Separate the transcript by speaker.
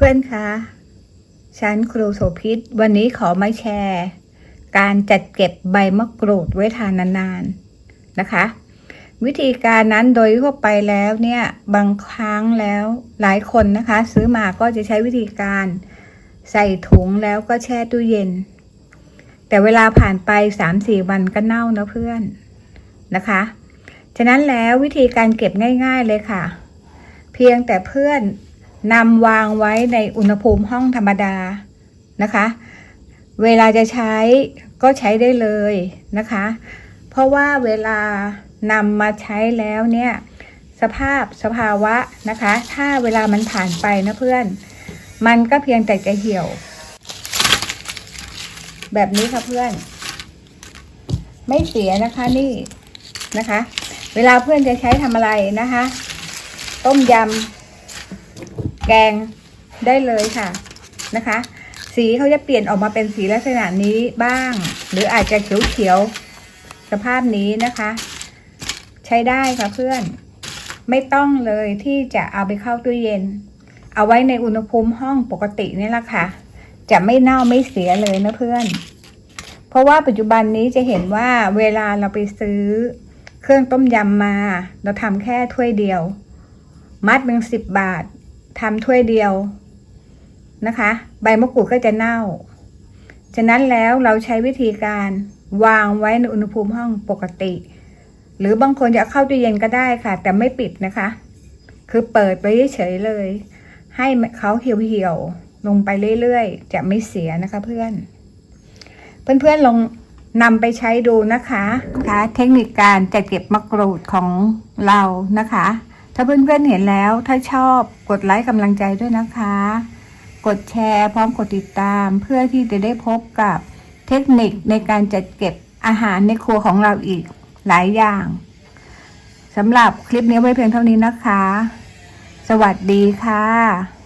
Speaker 1: เพื่อนคะฉันครูโสพิษวันนี้ขอมาแชร์ การจัดเก็บใบมะกรูดไว้ทานนานๆนะคะ วิธีการนั้นโดยทั่วไปแล้วเนี่ยบางครั้งแล้วหลายคนนะคะ ซื้อมาก็จะใช้วิธีการใส่ถุงแล้วก็แช่ตู้เย็น แต่เวลาผ่านไป3-4วันก็เน่านะเพื่อนนะคะ ฉะนั้นแล้ววิธีการเก็บง่าย ๆเลยค่ะ เพียงแต่เพื่อน นำวางไว้ในอุณหภูมิห้องธรรมดานะคะ เวลาจะใช้ก็ใช้ได้เลยนะคะ เพราะว่าเวลานำมาใช้แล้วเนี่ยสภาพสภาวะนะคะ ถ้าเวลามันผ่านไปนะเพื่อน มันก็เพียงแต่จะเหี่ยว แบบนี้ค่ะเพื่อน ไม่เสียนะคะนี่นะคะ เวลาเพื่อนจะใช้ทำอะไรนะคะ ต้มยำ แกงได้เลยค่ะนะคะ สีเขาจะเปลี่ยนออกมาเป็นสีลักษณะนี้บ้าง หรืออาจจะเขียวๆสภาพนี้นะคะ ใช้ได้ค่ะเพื่อน ไม่ต้องเลยที่จะเอาไปเข้าตู้เย็น เอาไว้ในอุณหภูมิห้องปกตินี่แหละค่ะ จะไม่เน่าไม่เสียเลยนะเพื่อน เพราะว่าปัจจุบันนี้จะเห็นว่าเวลาเราไปซื้อเครื่องต้มยำมา เราทำแค่ถ้วยเดียว มัดหนึ่งสิบบาท ทำถ้วยเดียวนะคะ ใบมะกรูดก็จะเน่า ฉะนั้นแล้วเราใช้วิธีการวางไว้ในอุณหภูมิห้องปกติ หรือบางคนจะเอาเข้าตู้เย็นก็ได้ค่ะ แต่ไม่ปิดนะคะ คือเปิดไปเฉยเลย ให้เขาเหี่ยวๆลงไปเรื่อยๆ จะไม่เสียนะคะเพื่อน เพื่อนๆลองนำไปใช้ดูนะคะนะคะ เทคนิคการจัดเก็บมะกรูดของเรานะคะ ถ้าเพื่อนๆเห็นแล้วถ้าชอบกดไลค์กำลังใจด้วยนะคะ กดแชร์พร้อมกดติดตามเพื่อที่จะได้พบกับเทคนิคในการจัดเก็บอาหารในครัวของเราอีกหลายอย่างสำหรับคลิปนี้ไว้เพียงเท่านี้นะคะ สวัสดีค่ะ